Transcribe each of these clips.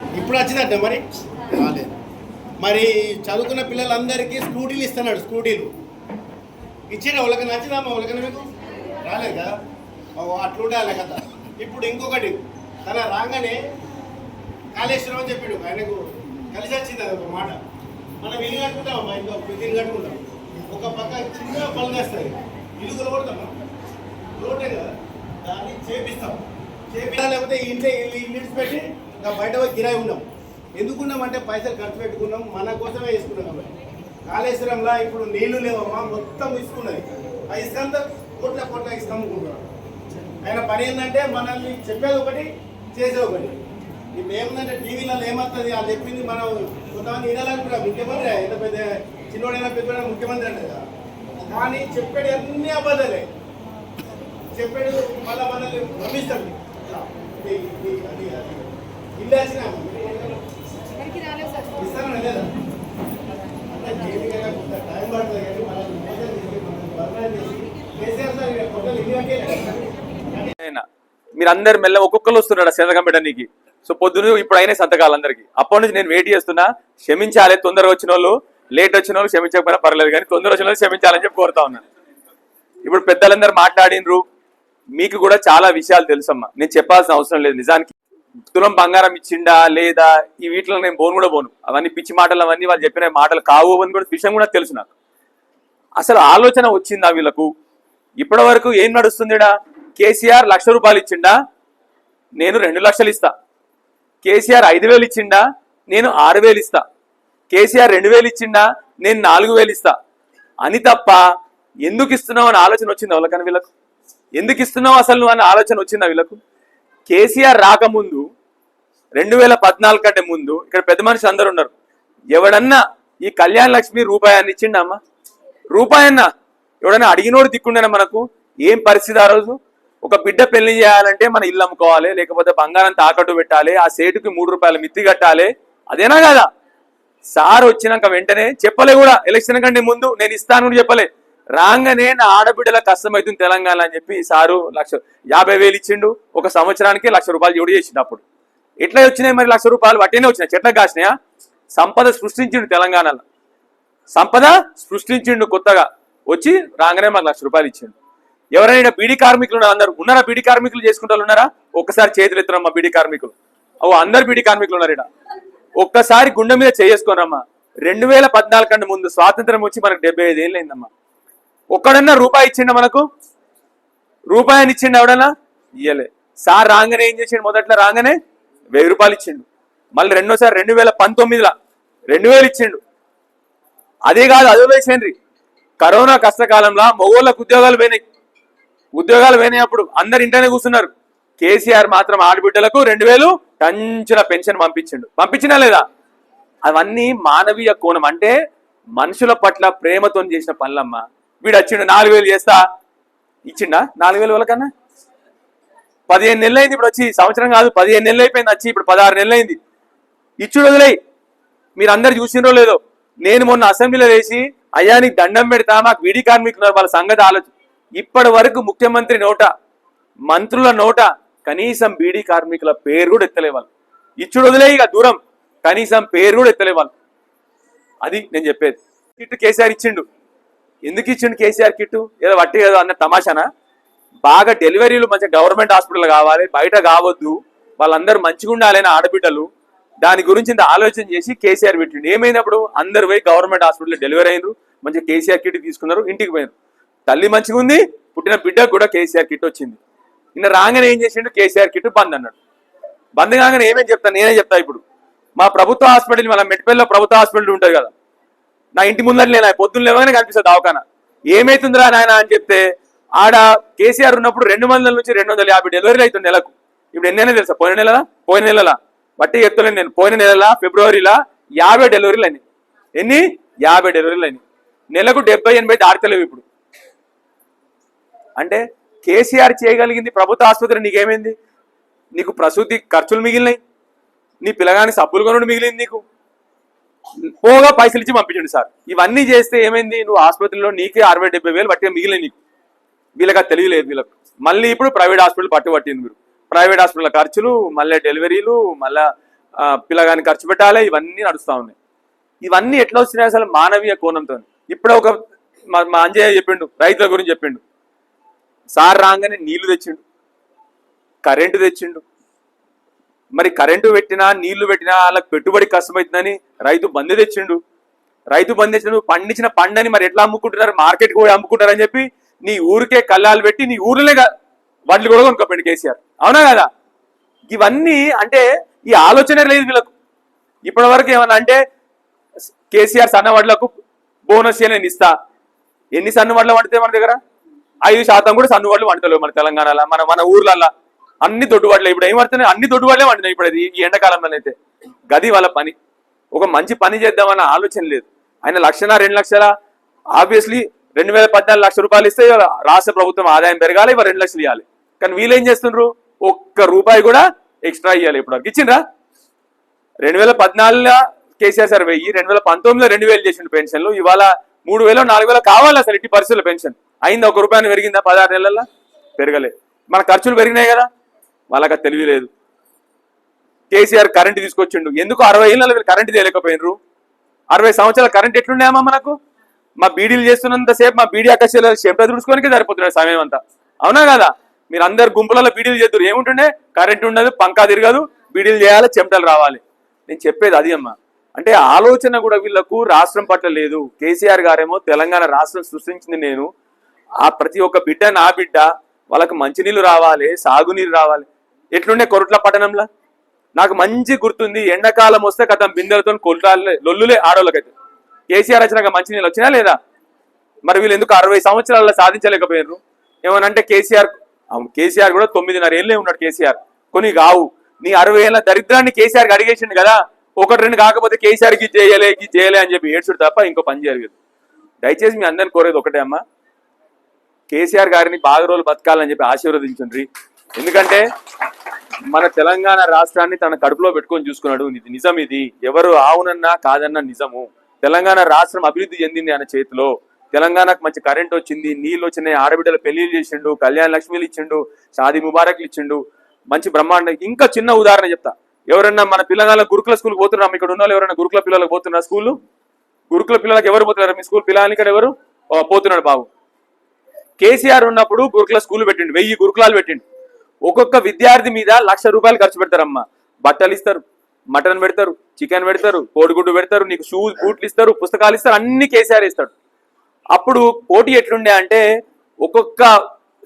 ఇప్పుడు వచ్చిందంట మరి? రాలేదు. మరి చదువుకున్న పిల్లలందరికీ స్కూటీలు ఇస్తున్నాడు స్కూటీలు. ఇచ్చిన వాళ్ళకి నచ్చిందమ్మా వాళ్ళకన్నా మీకు? రాలేదా? కదా అట్లా ఉండాలి కదా. ఇప్పుడు ఇంకొకటి తన రాగానే కాళేశ్వరం అని చెప్పాడు. ఆయనకు కలిసి వచ్చింది అది ఒక మాట. మనం ఇల్లు కట్టుకుంటామమ్మా ఇంకో ఇల్లు కట్టుకుంటాం. ఒక పక్క చిన్న పనులు వేస్తుంది ఇల్లు కొలగొడతామా రోడ్డే కదా. దాన్ని చేపిస్తాం. చేపిస్తా లేకపోతే ఇంట్లో ఇల్లు ఇల్లు ఇడిచిపెట్టి ఇంకా బయట పోయి కిరాయి ఉన్నాం ఎందుకున్నాం అంటే పైసలు ఖర్చు పెట్టుకున్నాం మన కోసమే వేసుకున్నాం కాబట్టి. కాళేశ్వరంలో ఇప్పుడు నీళ్ళు లేవమ్మా మొత్తం ఇసుకున్నది ఆ ఇసుకంతా కోట్ల కోట్ల ఇసుక అమ్ముకుంటున్నాం ఆయన పని ఏంటంటే మనల్ని చెప్పేది ఒకటి చేసేది ఒకటి. ఇప్పుడు ఏముందంటే టీవీలలో ఏమవుతుంది వాళ్ళు చెప్పింది మనం కొంతమంది వినాలనుకుంటాం ముఖ్యమంత్రి ఎంత పెద్ద చిన్నోడైనా పెద్దోడైనా ముఖ్యమంత్రి అంటే కదా. కానీ చెప్పేది అన్ని అబద్ధాలే. చెప్పాడు మళ్ళా మనల్ని నమ్మిస్తాడు. అది, అది. ఇల్లు వచ్చినా ఇస్తాను లేదా? టైం పడుతుంది కానీ మనల్ని మోసం చేసి మనల్ని బదనాలు చేసి కేసీఆర్ సార్ ఇక్కడ కొత్తలు ఇల్లు కట్టే ఆయన మీరందరు మెల్ల ఒక్కొక్కరు వస్తున్నాడు సంతకం పెట్టడానికి సో పొద్దున ఇప్పుడు అయినా సంతకాలు అందరికి. అప్పటి నుంచి నేను వెయిట్ చేస్తున్నా. క్షమించాలి తొందరగా వచ్చిన వాళ్ళు లేట్ వచ్చిన వాళ్ళు క్షమించకపోయినా పర్లేదు కానీ తొందర వచ్చిన వాళ్ళు క్షమించాలని చెప్పి కోరుతా ఉన్నాను ఇప్పుడు పెద్దలందరూ మాట్లాడినరు. మీకు కూడా చాలా విషయాలు తెలుసమ్మా. నేను చెప్పాల్సిన అవసరం లేదు. నిజానికి తులం బంగారం ఇచ్చిండా లేదా ఈ వీటిలో నేను పోను కూడా పోను. అవన్నీ పిచ్చి మాటలు అవన్నీ వాళ్ళు చెప్పిన మాటలు కావు అని కూడా విషయం కూడా తెలుసు నాకు. అసలు ఆలోచన వచ్చిందా వీళ్ళకు? ఇప్పటి వరకు ఏం నడుస్తుందిడా? కేసీఆర్ లక్ష రూపాయలు ఇచ్చిండా? నేను రెండు లక్షలు ఇస్తా. కేసీఆర్ ఐదు వేలు ఇచ్చిండా? నేను ఆరు వేలు ఇస్తా. కేసీఆర్ రెండు వేలు ఇచ్చిండా? నేను నాలుగు వేలు ఇస్తా. అని తప్ప ఎందుకు ఇస్తున్నావు అని ఆలోచన వచ్చింది వాళ్ళకని వీళ్ళకు? ఎందుకు ఇస్తున్నావు అసలు నువ్వు అని ఆలోచన వచ్చిందా వీళ్ళకు? కేసీఆర్ రాకముందు రెండు వేల పద్నాలుగు కంటే ముందు ఇక్కడ పెద్ద మనుషులు అందరు ఉన్నారు. ఎవడన్నా ఈ కళ్యాణ లక్ష్మి రూపాయాన్ని ఇచ్చిండమ్మా రూపాయన్నా రూపాయన్న. ఎవడైనా అడిగినోడు దిక్కుండేనా మనకు? ఏం పరిస్థితి ఆ రోజు? ఒక బిడ్డ పెళ్ళి చేయాలంటే మన ఇల్లు అమ్ముకోవాలి లేకపోతే బంగారం తాకట్టు పెట్టాలి ఆ సేటుకి మూడు రూపాయలు మిత్తి కట్టాలి. అదేనా కదా? సార్ వచ్చినాక వెంటనే చెప్పలే కూడా ఎలక్షన్ కంటే ముందు నేను ఇస్తాను కూడా చెప్పలే. రాగానే నా ఆడబిడ్డల కష్టమవుతుంది తెలంగాణ అని చెప్పి సారు లక్ష యాభై వేలు ఇచ్చిండు. ఒక సంవత్సరానికి లక్ష రూపాయలు జోడి చేసిండు అప్పుడు. ఎట్లా వచ్చినాయి మరి లక్ష రూపాయలు? వట్టినే వచ్చినాయి. చెట్లకు కాసినాయా? సంపద సృష్టించిండు తెలంగాణలో. సంపద సృష్టించిండు కొత్తగా. వచ్చి రాగానే మాకు లక్ష రూపాయలు ఇచ్చిండు. ఎవరైనా బీడీ కార్మికులు అందరు ఉన్నారా? బీడీ కార్మికులు చేసుకుంటారు ఉన్నారా? ఒక్కసారి చేతులు ఎత్తురమ్మా బీడీ కార్మికులు. ఓ అందరు బీడీ కార్మికులు ఉన్నారు ఇక్కడ ఒక్కసారి గుండె మీద చేసుకోనమ్మా రెండు వేల పద్నాలుగు కంటే ముందు స్వాతంత్రం వచ్చి మనకు డెబ్బై ఐదు ఏళ్ళు అయిందమ్మా. ఒక్కడన్నా రూపాయి ఇచ్చిండ మనకు? రూపాయని ఇచ్చిండు ఎవడన్నా? ఇయ్యలే. సార్ రాగానే ఏం చేసిండు? మొదట్లో రాగానే వెయ్యి రూపాయలు ఇచ్చిండు. మళ్ళీ రెండోసారి రెండు వేల పంతొమ్మిదిలో రెండు వేలు ఇచ్చిండు. అదే కాదు అదే వేసేయండి కరోనా కష్టకాలంలో మగోళ్ళకు ఉద్యోగాలు పోయినాయి. ఉద్యోగాలు పోయినాయి అప్పుడు అందరు ఇంటనే కూర్చున్నారు. కేసీఆర్ మాత్రం ఆడబిడ్డలకు రెండు వేలు టంచిన పెన్షన్ పంపించిండు. పంపించినా లేదా? అవన్నీ మానవీయ కోణం. అంటే మనుషుల పట్ల ప్రేమతో చేసిన పనులమ్మ. వీడు వచ్చిండు నాలుగు వేలు చేస్తా. ఇచ్చిండా? నాలుగు వేలు వాళ్ళకన్నా పదిహేను నెలలు అయింది ఇప్పుడు వచ్చి సంవత్సరం కాదు పదిహేను నెలలు అయిపోయింది వచ్చి ఇప్పుడు పదహారు నెలలు అయింది. ఇచ్చుడు వదిలేయి. మీరు అందరు చూసినరో లేదో? నేను మొన్న అసెంబ్లీలో వేసి అయ్యా నీకు దండం పెడతా మాకు విడి కార్మికులు వాళ్ళ సంగతి ఆలోచన ఇప్పటి వరకు ముఖ్యమంత్రి నోట మంత్రుల నోట కనీసం బీడీ కార్మికుల పేరు కూడా ఎత్తలే వాళ్ళు. ఇచ్చుడు వదిలే ఇక దూరం కనీసం పేరు కూడా ఎత్తలే వాళ్ళు. అది నేను చెప్పేది. కిట్టు కేసీఆర్ ఇచ్చిండు. ఎందుకు ఇచ్చిండు కేసీఆర్ కిట్టు? ఏదో వట్టి ఏదో అన్న తమాషానా? బాగా డెలివరీలు మంచిగా గవర్నమెంట్ హాస్పిటల్ కావాలి బయట కావద్దు వాళ్ళందరూ మంచిగా ఉండాలని ఆడబిడ్డలు దాని గురించి ఇంత ఆలోచన చేసి కేసీఆర్ పెట్టిండు. ఏమైనప్పుడు అందరు పోయి గవర్నమెంట్ హాస్పిటల్ డెలివరీ అయినరు మంచిగా కేసీఆర్ కిట్ తీసుకున్నారు ఇంటికి పోయినారు. తల్లి మంచిగా ఉంది పుట్టిన బిడ్డకు కూడా కేసీఆర్ కిట్ వచ్చింది. నిన్న రాగానే ఏం చేసిండు? కేసీఆర్ కిట్ బంద్ అన్నాడు. బంద్ కాగానే ఏమేం చెప్తాను నేనే చెప్తా ఇప్పుడు. మా ప్రభుత్వ హాస్పిటల్ మన మెట్పల్లిలో ప్రభుత్వ హాస్పిటల్ ఉంటుంది కదా. నా ఇంటి ముందర నేను పొద్దున్న లేవగానే కనిపిస్తుంది దవాఖాన. ఏమైతుందిరా నాయన అని చెప్తే ఆడ కేసీఆర్ ఉన్నప్పుడు రెండు వందల నుంచి రెండు వందల యాభై డెలివరీలు అవుతుంది నెలకు. ఇప్పుడు ఎన్నైనా తెలుసా? పోయిన నెలలా? పోయిన నెలలా? బట్టి చెప్తలేను నేను పోయిన నెలలా? ఫిబ్రవరిలా? యాభై డెలివరీలు అయినాయి. ఎన్ని? యాభై డెలివరీలు అయినాయి. నెలకు డెబ్బై ఎనభై దాటితలేవు ఇప్పుడు. అంటే కేసీఆర్ చేయగలిగింది ప్రభుత్వ ఆసుపత్రి నీకేమైంది? నీకు ప్రసూతి ఖర్చులు మిగిలినాయి. నీ పిల్లగాని సబ్బులు కొనుడు మిగిలింది నీకు. పోగా పైసలు ఇచ్చి పంపించండి సార్. ఇవన్నీ చేస్తే ఏమైంది? నువ్వు ఆసుపత్రిలో నీకే అరవై డెబ్బై వేలు పట్టిగా మిగిలినాయి నీకు. వీళ్ళకి తెలియలేదు వీళ్ళకి. మళ్ళీ ఇప్పుడు ప్రైవేట్ హాస్పిటల్ పట్టు పట్టింది మీరు. ప్రైవేట్ హాస్పిటల్ ఖర్చులు మళ్ళీ డెలివరీలు మళ్ళీ పిల్లగాని ఖర్చు పెట్టాలి ఇవన్నీ నడుస్తూ ఉన్నాయి. ఇవన్నీ ఎట్లా వచ్చినాయి అసలు మానవీయ కోణంతో? ఇప్పుడు ఒక మా మా అంజయ్య చెప్పిండు రైతుల గురించి చెప్పిండు. సార్ రాగానే నీళ్ళు తెచ్చిండు కరెంటు తెచ్చిండు. మరి కరెంటు పెట్టినా నీళ్ళు పెట్టినా వాళ్ళకి పెట్టుబడి కష్టమవుతుందని రైతు బంద్ తెచ్చిండు. రైతు బంద్ తెచ్చిండు పండించిన పండని మరి ఎట్లా అమ్ముకుంటున్నారు? మార్కెట్కి పోయి అమ్ముకుంటారని చెప్పి నీ ఊరికే కళ్ళాలు పెట్టి నీ ఊర్లోనే వడ్లు కూడా కొనుక్కోపోయింది కేసీఆర్. అవునా కదా? ఇవన్నీ అంటే ఈ ఆలోచనే లేదు వీళ్ళకు. ఇప్పటి వరకు ఏమన్నా అంటే కేసీఆర్ సన్న వడ్లకు బోనస్ నేను ఇస్తా. ఎన్ని సన్ను వడ్లు వండితే మన దగ్గర? ఐదు శాతం కూడా సన్న వడ్లు వండుతలేవు మన తెలంగాణలో మన మన ఊర్లల్లో. అన్ని దొడ్డువాడలే ఇప్పుడు ఏం పడుతున్నాయి? అన్ని దొడ్డువాడలే వండినాయి ఇప్పుడు ఈ ఎండాకాలంలో అయితే. గది వాళ్ళ పని. ఒక మంచి పని చేద్దామన్న ఆలోచన లేదు. ఆయన లక్షనా రెండు లక్షల ఆబ్వియస్లీ రెండు వేల పద్నాలుగు లక్షల రూపాయలు ఇస్తే రాష్ట్ర ప్రభుత్వం ఆదాయం పెరగాలి ఇవ్వ రెండు లక్షలు ఇవ్వాలి కానీ వీళ్ళు ఏం చేస్తుండ్రు? ఒక్క రూపాయి కూడా ఎక్స్ట్రా ఇవ్వాలి ఇప్పుడు ఇచ్చిండ్రా? రెండు వేల పద్నాలుగులో కేసీఆర్ సార్ వెయ్యి రెండు వేల పంతొమ్మిదిలో రెండు వేలు చేసిండు పెన్షన్లు ఇవాళ మూడు వేలు నాలుగు వేలు కావాలి అసలు ఇట్టి పరిస్థితుల్లో పెన్షన్. అయింది ఒక రూపాయలు పెరిగిందా పదహారు నెలల్లో? పెరగలే. మన ఖర్చులు పెరిగినాయి కదా? వాళ్ళకి అది తెలివి లేదు. కేసీఆర్ కరెంట్ తీసుకొచ్చిండు. ఎందుకు అరవై ఏళ్ళ వీళ్ళు కరెంట్ తేలేకపోయినరు? అరవై సంవత్సరాల కరెంట్ ఎట్లున్నాయమ్మా మనకు? మా బీడీలు చేస్తున్నంతసేపు మా బీడీ అకస్యాలు చెంప తుడుచుకోనికి సరిపోతున్నాడు సమయం అంతా. అవునా కదా? మీరు అందరు గుంపులలో బీడీలు చేద్దరు. ఏముంటుండే? కరెంట్ ఉండదు పంకా తిరగదు బీడీలు చేయాలి చెమటలు రావాలి. నేను చెప్పేది అది అమ్మా. అంటే ఆలోచన కూడా వీళ్ళకు రాష్ట్రం పట్ల లేదు. కేసీఆర్ గారేమో తెలంగాణ రాష్ట్రం సృష్టించింది నేను. ఆ ప్రతి ఒక్క బిడ్డ నా బిడ్డ వాళ్ళకి మంచినీళ్ళు రావాలి సాగునీరు రావాలి. ఎట్లుండే కొరట్ల పట్టణంలో? నాకు మంచి గుర్తుంది ఎండాకాలం వస్తే కథం బిందెలతో కొల్లాలే లొల్లులే ఆడోళ్ళకైతే. కేసీఆర్ వచ్చినాక మంచినీళ్ళు వచ్చినా లేదా? మరి వీళ్ళు ఎందుకు అరవై సంవత్సరాల్లో సాధించలేకపోయినారు ఏమనంటే కేసీఆర్ అవును కేసీఆర్ కూడా తొమ్మిదిన్నర ఏళ్ళే ఉన్నాడు కేసీఆర్. కొన్ని కావు నీ అరవై ఏళ్ళ దరిద్రాన్ని కేసీఆర్ అడిగేసిండు కదా ఒకటి రెండు కాకపోతే కేసీఆర్కి చేయలే కి చేయలే అని చెప్పి ఏడ్చుడు తప్ప ఇంకో పని జరగదు. దయచేసి మీ అందరిని కోరేది ఒకటే అమ్మా. కేసీఆర్ గారిని బాగా రోజులు బతకాలని చెప్పి ఆశీర్వదించండి ఎందుకంటే మన తెలంగాణ రాష్ట్రాన్ని తన కడుపులో పెట్టుకొని చూసుకున్నాడు. ఇది నిజం ఇది. ఎవరు ఆవునన్నా కాదన్నా నిజము. తెలంగాణ రాష్ట్రం అభివృద్ధి చెందింది ఆయన చేతిలో తెలంగాణకు మంచి కరెంట్ వచ్చింది నీళ్ళు వచ్చినాయి ఆడబిడ్డల పెళ్ళిళ్ళు చేసిండు కళ్యాణ లక్ష్మిలు ఇచ్చిండు షాది ముబారక్లు ఇచ్చిండు మంచి బ్రహ్మాండ ఇంకా చిన్న ఉదాహరణ చెప్తా. ఎవరన్నా మన పిల్లగాళ్ళ గురుకుల స్కూల్ పోతున్నాం ఇక్కడ ఉన్న ఎవరైనా గురుకుల పిల్లలకు పోతున్నారు స్కూల్? గురుకుల పిల్లలకు ఎవరు పోతున్నారు? మీ స్కూల్ పిల్లలకి ఇక్కడ ఎవరు? ఓ, పోతున్నాడు బాబు. కేసీఆర్ ఉన్నప్పుడు గురుకుల స్కూల్ పెట్టిండు వెయ్యి గురుకులాలు పెట్టిండు. ఒక్కొక్క విద్యార్థి మీద లక్ష రూపాయలు ఖర్చు పెడతారమ్మా. బట్టలు ఇస్తారు మటన్ పెడతారు చికెన్ పెడతారు కోడిగుడ్డు పెడతారు నీకు షూస్ బూట్లు ఇస్తారు పుస్తకాలు ఇస్తారు అన్ని కేసీఆర్ ఇస్తాడు. అప్పుడు పోటీ ఎట్లుండే అంటే ఒక్కొక్క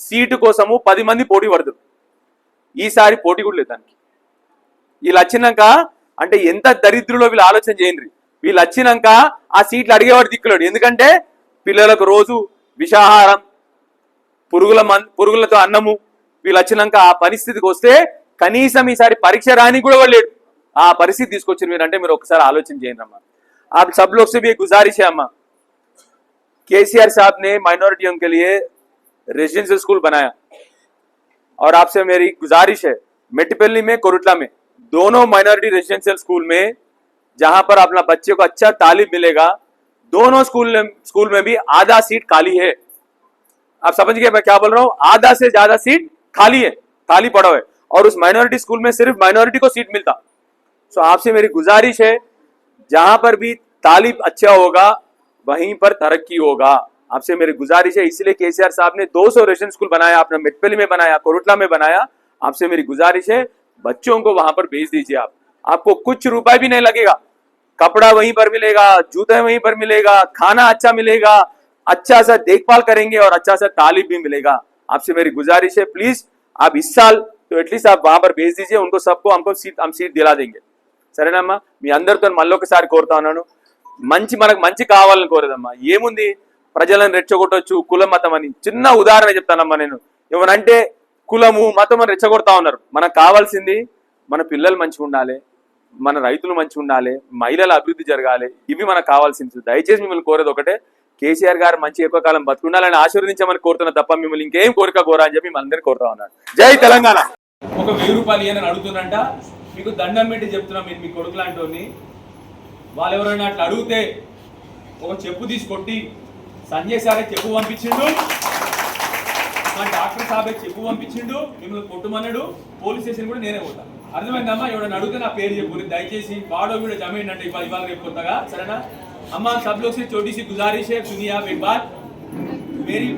సీటు కోసము పది మంది పోటీ పడతారు ఈసారి పోటీ కూడా లేదు దానికి వీళ్ళు వచ్చినాక అంటే ఎంత దరిద్రులో వీళ్ళు ఆలోచన చేయండి వీళ్ళు వచ్చినాక ఆ సీట్లు అడిగేవాడు దిక్కులేడు ఎందుకంటే పిల్లలకు రోజు విషాహారం పురుగుల మన్ పురుగులతో అన్నము వీళ్ళు వచ్చినాక ఆ పరిస్థితికి వస్తే కనీసం ఈసారి పరీక్ష రాని కూడా వాళ్ళు లేడు ఆ పరిస్థితి తీసుకొచ్చిన మీరు అంటే మీరు ఒకసారి ఆలోచన చేయండి అమ్మా ఆ सब लोग से भी एक गुजारिश है अम्मा केसीआर साहब ने माइनॉरिटियों के लिए रेजिडेंशियल स्कूल बनाया। और आपसे मेरी गुजारिश है, मेटिपल्ली में, कोरुटला में, दोनों माइनॉरिटी रेजिडेंशियल स्कूल में, जहाँ पर अपना बच्चे को अच्छा तालीम मिलेगा, दोनों स्कूल स्कूल में भी आधा सीट खाली है। आप समझ गए मैं क्या बोल रहा हूँ? आधा से ज़्यादा सीट खाली है, खाली पड़ा है। और उस माइनॉरिटी स्कूल में सिर्फ़ माइनॉरिटी को सीट मिलता। सो आपसे मेरी गुजारिश है, जहाँ पर भी तालीम अच्छा होगा वहीं पर तरक्की होगा आपसे मेरी गुजारिश है इसलिए केसीआर साहब ने 200 रेशन स्कूल बनाया आपने मिटपली में बनाया कोरुटला में बनाया आपसे मेरी गुजारिश है बच्चों को वहां पर भेज दीजिए आप आपको कुछ रुपए भी नहीं लगेगा कपड़ा वहीं पर मिलेगा जूते वहीं पर मिलेगा खाना अच्छा मिलेगा अच्छा सा देखभाल करेंगे और अच्छा सा तालीम भी मिलेगा आपसे मेरी गुजारिश है प्लीज आप इस साल तो एटलीस्ट आप वहां पर भेज दीजिए उनको सबको हमको सीट हम सीट दिला देंगे సరేనమ్మా మీ అందరితో మళ్ళీ ఒకసారి కోరుతా ఉన్నాను మంచి మనకు మంచి కావాలని కోరేదమ్మా. ఏముంది? ప్రజలను రెచ్చగొట్టొచ్చు కులం మతం అని. చిన్న ఉదాహరణ చెప్తానమ్మా నేను. ఏమనంటే కులము మతం అని రెచ్చగొడతా ఉన్నారు. మనకు కావాల్సింది మన పిల్లలు మంచిగా ఉండాలి మన రైతులు మంచిగా ఉండాలి మహిళల అభివృద్ధి జరగాలి. ఇవి మనకు కావాల్సింది. దయచేసి మిమ్మల్ని కోరేది ఒకటే కేసీఆర్ గారు మంచి ఎక్కువ కాలం బతుకుండాలని ఆశీర్వదించమని కోరుతున్న తప్ప మిమ్మల్ని ఇంకేం కోరిక కోరా అని చెప్పి మనందరినీ కోరుతా ఉన్నాను. జై తెలంగాణ! ఒక వెయ్యి రూపాయలు అని అడుగుతున్నంట మీకు దండం పెట్టి చెప్తున్నా మీరు మీ కొడుకు లాంటి వాళ్ళు ఎవరైనా అట్లా అడిగితే ఒక చెప్పు తీసి కొట్టి సంజయ్ సారే చెప్పు పంపించిండు మా డాక్టర్ సాబే చెప్పు పంపించిండు మిమ్మల్ని కొట్టుమన్నాడు పోలీస్ స్టేషన్ కూడా నేనే పోతా అర్థమైందమ్మా ఎవడన్నా అడిగితే నా పేరు చెప్పు దయచేసి వాడో వీడో జమైండ్ అంటే ఇవాళ ఇవాళ రేపు కొత్తగా సరేనా అమ్మా सब लोग से छोटी सी गुजारिश है सुनिए आप एक बात मेरी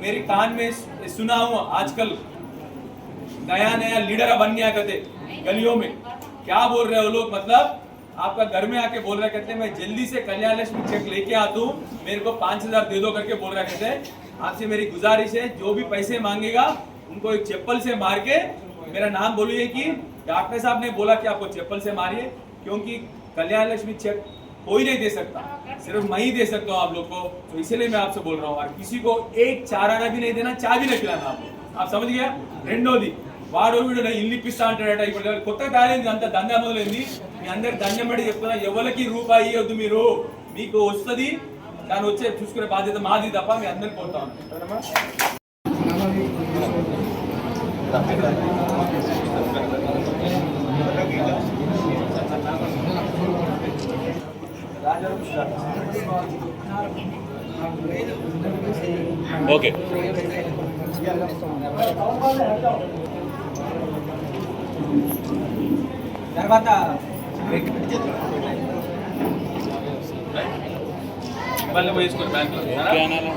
मेरी कान में सुना हूँ आजकल नया नया लीडर बन गया कहते गलियों में क्या बोल रहे हो लोग मतलब आपका घर में आके बोल रहे कहते मैं जल्दी से कल्याण लक्ष्मी चेक लेके आता हूँ मेरे को पाँच हजार दे दो करके बोल रहा कहते आपसे मेरी गुजारिश है जो भी पैसे मांगेगा उनको एक चप्पल से मार के मेरा नाम बोलिए कि डॉक्टर साहब ने बोला कि आपको चप्पल से मारिए क्योंकि कल्याण लक्ष्मी चेक कोई नहीं दे सकता सिर्फ मैं ही दे सकता हूँ आप लोग को तो इसीलिए मैं आपसे बोल रहा हूँ और किसी को एक चार आना भी नहीं देना चाय भी नहीं पिलाना आपको आप समझ गया రెండోది వాడు వీడు నా ఇల్లు ఇప్పిస్తా అంటాడట ఇప్పుడు కొత్తగా తయారైంది అంత దందా మొదలైంది మీ అందరికి దండం పెట్టి చెప్తున్నా ఎవరికి రూపాయి ఇవ్వద్దు మీరు. మీకు వస్తుంది దాన్ని వచ్చే చూసుకునే బాధ్యత మాది తప్ప మీ అందరికి పోతా ఓకే. తర్వాత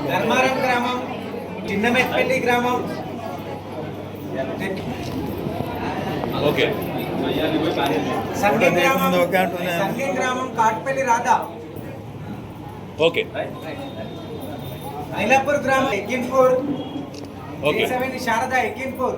ధర్మారం గ్రామం చిన్నమెట్పల్లి గ్రామం. ఓకే. సంగం గ్రామం కాట్పల్లి రాధా. ఓకే. ఐలాపూర్ గ్రామం ఎక్కిన్పూర్ ఓకే. శారద ఎక్కిన్పూర్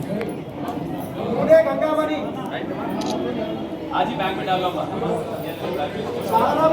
पुणे गंगामणि। आज ही बैंक में डालूँगा सहारा